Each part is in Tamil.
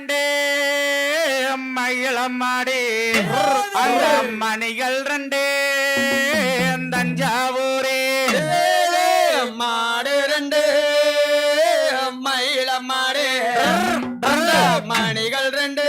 கண்டே மயிலம்மாடி அந்த மணிகள் ரெண்டே தஞ்சாவூரே மாடு ரெண்டு மயிலம்மாடே மணிகள் ரெண்டு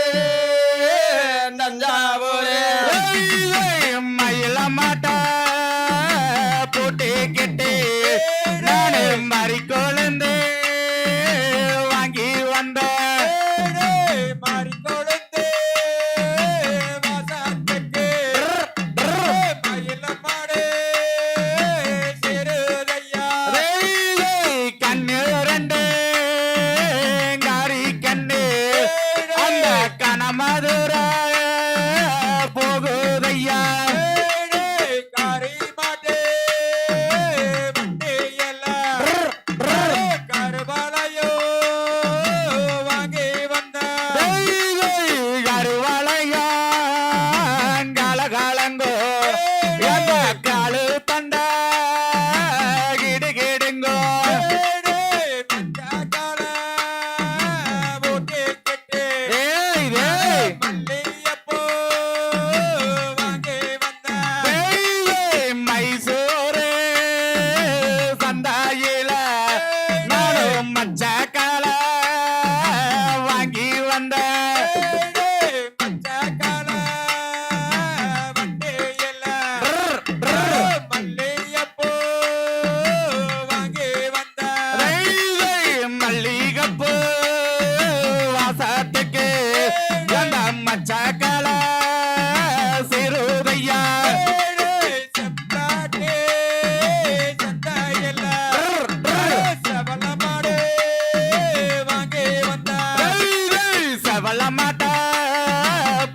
மல்லமாட்ட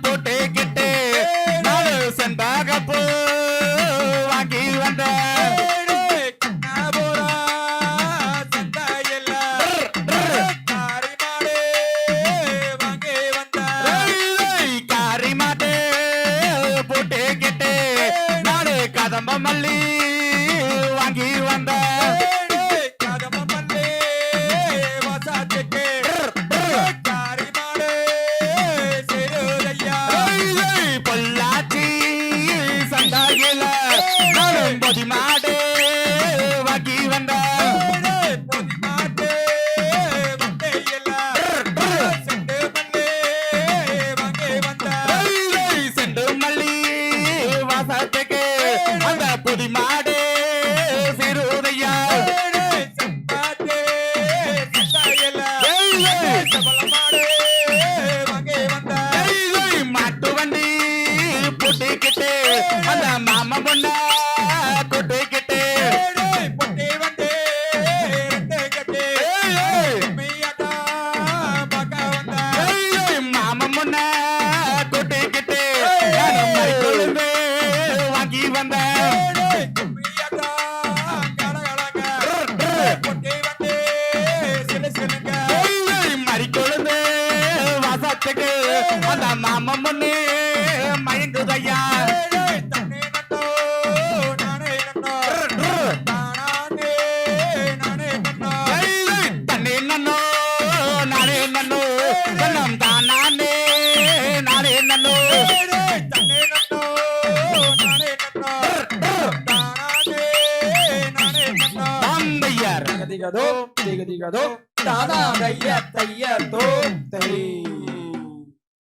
போட்டுக்கிட்டு நாலு சென்டாக போ வாங்கி வந்த. மல்லி அந்த மாமா பொண்ண கொட்டிக்கிட்டு பொட்டி வந்து ரெண்டு கட்டி. மீயாட்டா பார்க்க வந்த. மாமா பொண்ண கொட்டிக்கிட்டு வாங்கி வந்த மீயாட்டா கடகடங்க பொட்டி வந்து சில சிலுங்க மறிக்கொழுந்து மயங்குதையா. దిగదో దిగ దిగదో దాదా దయ్య దయ్యతో దయ్య